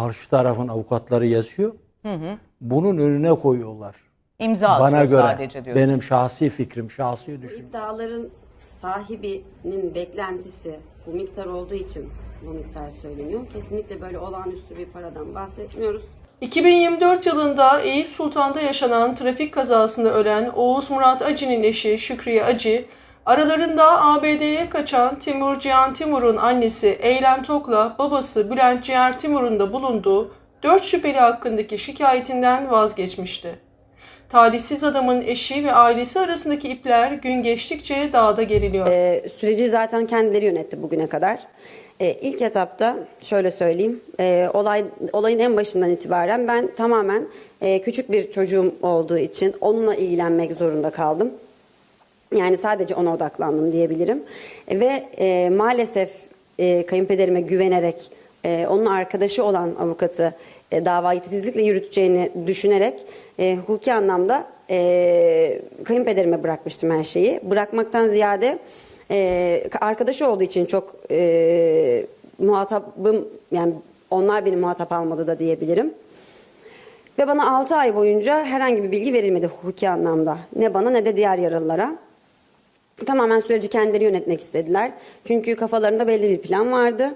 karşı tarafın avukatları yazıyor. Bunun önüne koyuyorlar. İmza Bana göre sadece diyorsun. benim şahsi fikrim, şahsi düşüncem. iddiaların sahibinin beklentisi bu miktar olduğu için bu miktar söyleniyor. Kesinlikle böyle olağanüstü bir paradan bahsetmiyoruz. 2024 yılında Eyüp Sultan'da yaşanan trafik kazasında ölen Oğuz Murat Acı'nın eşi Şükriye Acı, aralarında ABD'ye kaçan Timur Cihan Timur'un annesi Eylem Tok'la babası Bülent Ciğer Timur'un da bulunduğu 4 şüpheli hakkındaki şikayetinden vazgeçmişti. Talihsiz adamın eşi ve ailesi arasındaki ipler gün geçtikçe daha da geriliyor. Ee, süreci zaten kendileri yönetti bugüne kadar. Ee, ilk etapta şöyle söyleyeyim, e, olay olayın en başından itibaren ben tamamen e, küçük bir çocuğum olduğu için onunla ilgilenmek zorunda kaldım. Yani sadece ona odaklandım diyebilirim. Ve e, maalesef e, kayınpederime güvenerek e, onun arkadaşı olan avukatı e, davayı titizlikle yürüteceğini düşünerek e, hukuki anlamda e, kayınpederime bırakmıştım her şeyi. Bırakmaktan ziyade e, arkadaşı olduğu için çok e, muhatabım yani onlar beni muhatap almadı da diyebilirim. Ve bana 6 ay boyunca herhangi bir bilgi verilmedi hukuki anlamda. Ne bana ne de diğer yaralılara. Tamamen süreci kendileri yönetmek istediler. Çünkü kafalarında belli bir plan vardı.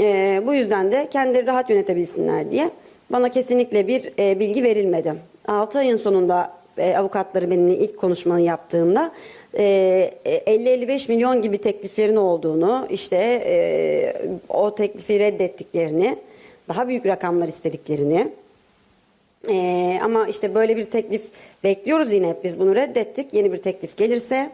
Ee, bu yüzden de kendileri rahat yönetebilsinler diye bana kesinlikle bir e, bilgi verilmedi. 6 ayın sonunda e, avukatları benimle ilk konuşmanı yaptığımda e, 50-55 milyon gibi tekliflerin olduğunu, işte e, o teklifi reddettiklerini, daha büyük rakamlar istediklerini, ee, ama işte böyle bir teklif bekliyoruz yine hep biz bunu reddettik. Yeni bir teklif gelirse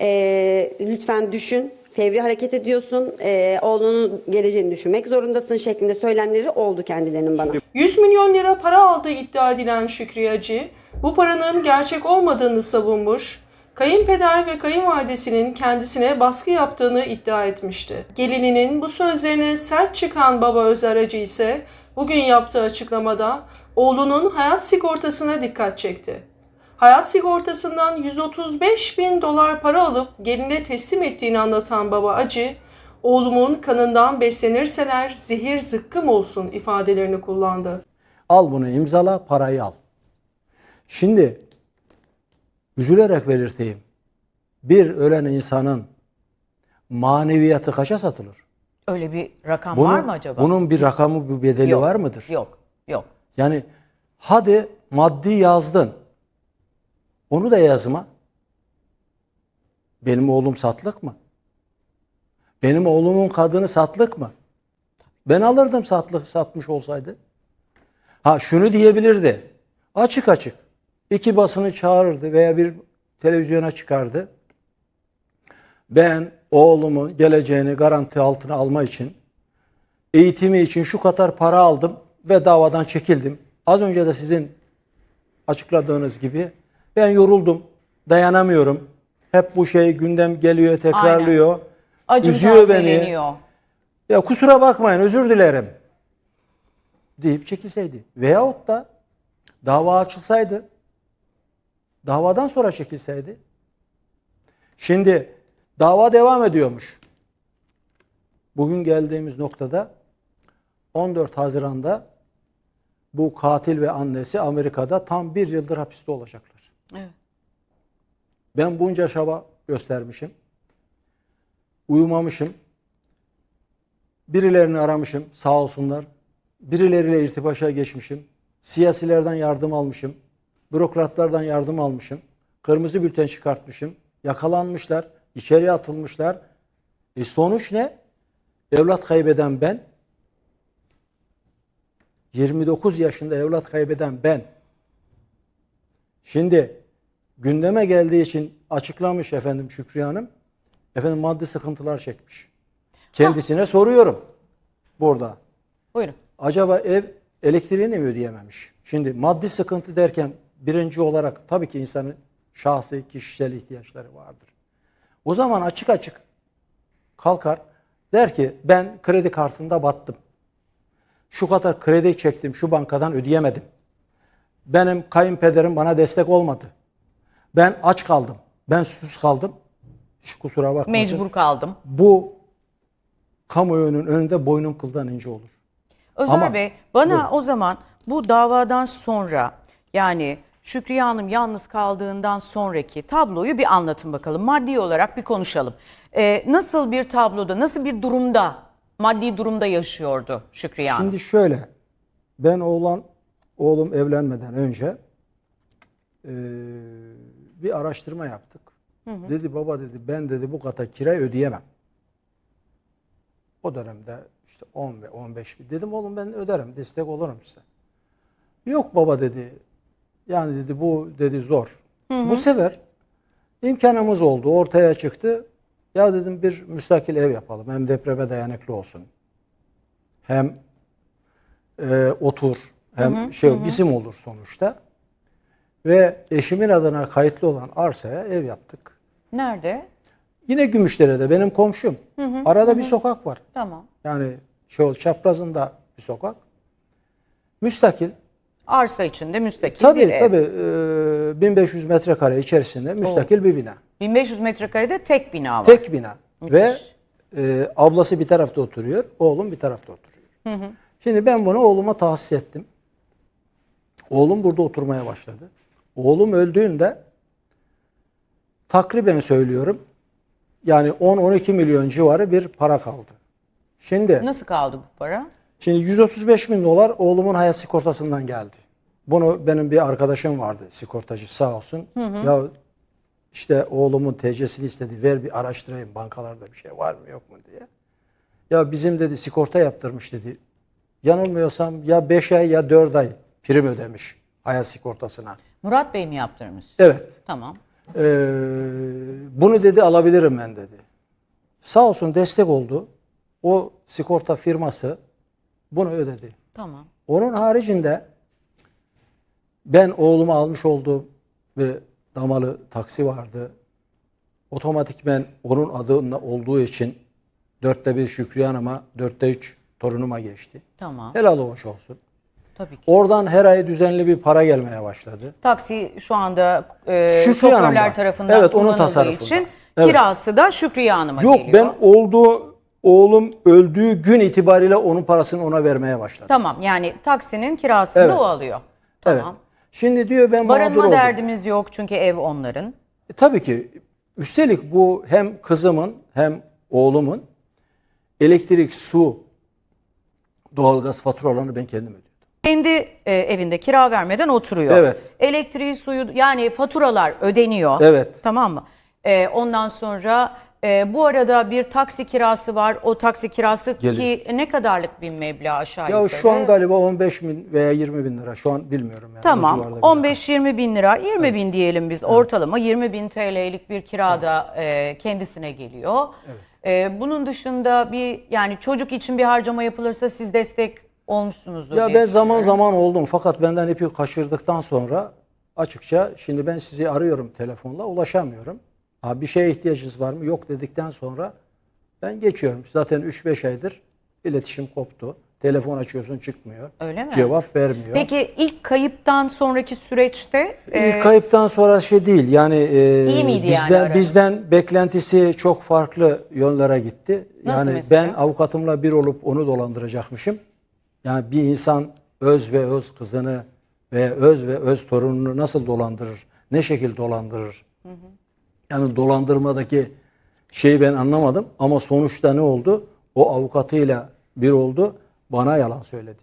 ee, lütfen düşün. Fevri hareket ediyorsun. Ee, oğlunun geleceğini düşünmek zorundasın şeklinde söylemleri oldu kendilerinin bana. 100 milyon lira para aldığı iddia edilen Şükrü Acı, bu paranın gerçek olmadığını savunmuş, kayınpeder ve kayınvalidesinin kendisine baskı yaptığını iddia etmişti. Gelininin bu sözlerine sert çıkan baba Özer Acı ise bugün yaptığı açıklamada oğlunun hayat sigortasına dikkat çekti. Hayat sigortasından 135 bin dolar para alıp geline teslim ettiğini anlatan baba Acı, oğlumun kanından beslenirseler zehir zıkkım olsun ifadelerini kullandı. Al bunu imzala, parayı al. Şimdi üzülerek belirteyim. Bir ölen insanın maneviyatı kaça satılır? Öyle bir rakam Bunun, var mı acaba? Bunun bir rakamı, bir bedeli Yok, var mıdır? Yok, yok. Yani hadi maddi yazdın. Onu da yazma. Benim oğlum satlık mı? Benim oğlumun kadını satlık mı? Ben alırdım satlık satmış olsaydı. Ha şunu diyebilirdi. Açık açık. İki basını çağırırdı veya bir televizyona çıkardı. Ben oğlumun geleceğini garanti altına alma için eğitimi için şu kadar para aldım ve davadan çekildim. Az önce de sizin açıkladığınız gibi ben yoruldum, dayanamıyorum. Hep bu şey gündem geliyor, tekrarlıyor. Acım Üzüyor beni. Ya kusura bakmayın, özür dilerim. Deyip çekilseydi. Veyahut da dava açılsaydı, davadan sonra çekilseydi. Şimdi dava devam ediyormuş. Bugün geldiğimiz noktada 14 Haziran'da bu katil ve annesi Amerika'da tam bir yıldır hapiste olacaklar. Ben bunca çaba göstermişim. Uyumamışım. Birilerini aramışım sağ olsunlar. Birileriyle irtibaşa geçmişim. Siyasilerden yardım almışım. Bürokratlardan yardım almışım. Kırmızı bülten çıkartmışım. Yakalanmışlar. içeriye atılmışlar. E sonuç ne? Evlat kaybeden ben. 29 yaşında evlat kaybeden ben. Şimdi gündeme geldiği için açıklamış efendim Şükrü Hanım. Efendim maddi sıkıntılar çekmiş. Kendisine soruyorum burada. Buyurun. Acaba ev elektriğini mi ödeyememiş? Şimdi maddi sıkıntı derken birinci olarak tabii ki insanın şahsi kişisel ihtiyaçları vardır. O zaman açık açık kalkar der ki ben kredi kartında battım. Şu kadar kredi çektim şu bankadan ödeyemedim. Benim kayınpederim bana destek olmadı. Ben aç kaldım. Ben susuz kaldım. Şu kusura bakmasın. Mecbur kaldım. Bu kamuoyunun önünde boynum kıldan ince olur. Özer Ama- Bey bana Buyurun. o zaman bu davadan sonra yani Şükriye Hanım yalnız kaldığından sonraki tabloyu bir anlatın bakalım. Maddi olarak bir konuşalım. Ee, nasıl bir tabloda, nasıl bir durumda, maddi durumda yaşıyordu Şükriye Hanım? Şimdi şöyle, ben oğlan, oğlum evlenmeden önce eee, bir araştırma yaptık. Dedi baba dedi ben dedi bu kata kirayı ödeyemem. O dönemde işte 10 ve 15 bin. Dedim oğlum ben öderim, destek olurum size. Yok baba dedi. Yani dedi bu dedi zor. Bu sefer imkanımız oldu, ortaya çıktı. Ya dedim bir müstakil ev yapalım. Hem depreme dayanıklı olsun. Hem e, otur hem şey bizim olur sonuçta. Ve eşimin adına kayıtlı olan arsaya ev yaptık. Nerede? Yine Gümüşdere'de benim komşum. Arada bir sokak var. Tamam. Yani şu çaprazında bir sokak. Müstakil. Arsa içinde müstakil Tabii bir ev. tabii e, 1500 metrekare içerisinde müstakil bir bina. 1500 metrekarede tek bina var. Tek bina. Müthiş. Ve e, ablası bir tarafta oturuyor, oğlum bir tarafta oturuyor. Şimdi ben bunu oğluma tahsis ettim. Oğlum burada oturmaya başladı. Oğlum öldüğünde takriben söylüyorum yani 10-12 milyon civarı bir para kaldı. Şimdi Nasıl kaldı bu para? Şimdi 135 bin dolar oğlumun hayat sigortasından geldi. Bunu benim bir arkadaşım vardı sigortacı sağ olsun. Ya işte oğlumun TC'sini istedi ver bir araştırayım bankalarda bir şey var mı yok mu diye. Ya bizim dedi sigorta yaptırmış dedi. Yanılmıyorsam ya 5 ay ya 4 ay prim ödemiş hayat sigortasına. Murat Bey mi yaptırmış? Evet. Tamam. Ee, bunu dedi alabilirim ben dedi. Sağ olsun destek oldu. O sigorta firması bunu ödedi. Tamam. Onun haricinde ben oğluma almış olduğum bir damalı taksi vardı. Otomatikmen onun adında olduğu için dörtte bir Şükriye Hanım'a, dörtte üç torunuma geçti. Tamam. Helal hoş olsun. Tabii ki. Oradan her ay düzenli bir para gelmeye başladı. Taksi şu anda e, Şükriye şoförler Hanım'da. tarafından Evet, onun tasarrufunda. için Evet. kirası da Şükriye Hanım'a Yok geliyor. ben olduğu oğlum öldüğü gün itibariyle onun parasını ona vermeye başladım. Tamam yani taksinin kirasını Evet. da o alıyor. Evet. Tamam. Şimdi diyor ben mağdur Barınma oldum. derdimiz yok çünkü ev onların. E, tabii ki. Üstelik bu hem kızımın hem oğlumun elektrik, su, doğalgaz faturalarını ben kendim ödüyorum. Kendi e, evinde kira vermeden oturuyor. Evet. Elektriği, suyu yani faturalar ödeniyor. Evet. Tamam mı? E, ondan sonra e, bu arada bir taksi kirası var. O taksi kirası Gelir. ki ne kadarlık bir meblağ aşağı Ya yukarı? şu an galiba 15 bin veya 20 bin lira. Şu an bilmiyorum yani. O Tamam civarda bir rakam. 15-20 bin lira 20 bin diyelim biz ortalama 20 bin TL'lik bir kirada e, kendisine geliyor. E, bunun dışında bir yani çocuk için bir harcama yapılırsa siz destek olmuşsunuzdur Ya diye ben zaman zaman oldum fakat benden ipi kaçırdıktan sonra açıkça şimdi ben sizi arıyorum telefonla ulaşamıyorum. Ha, bir şeye ihtiyacınız var mı? Yok dedikten sonra ben geçiyorum. Zaten 3-5 aydır iletişim koptu. Telefon açıyorsun çıkmıyor. Öyle mi? Cevap vermiyor. Peki ilk kayıptan sonraki süreçte İlk kayıptan sonra şey değil. Yani e, İyi miydi yani bizden aranız? bizden beklentisi çok farklı yönlere gitti. Nasıl yani mesela? ben avukatımla bir olup onu dolandıracakmışım. Yani bir insan öz ve öz kızını ve öz ve öz torununu nasıl dolandırır? Ne şekil dolandırır? Yani dolandırmadaki şeyi ben anlamadım ama sonuçta ne oldu? O avukatıyla bir oldu. Bana yalan söyledi.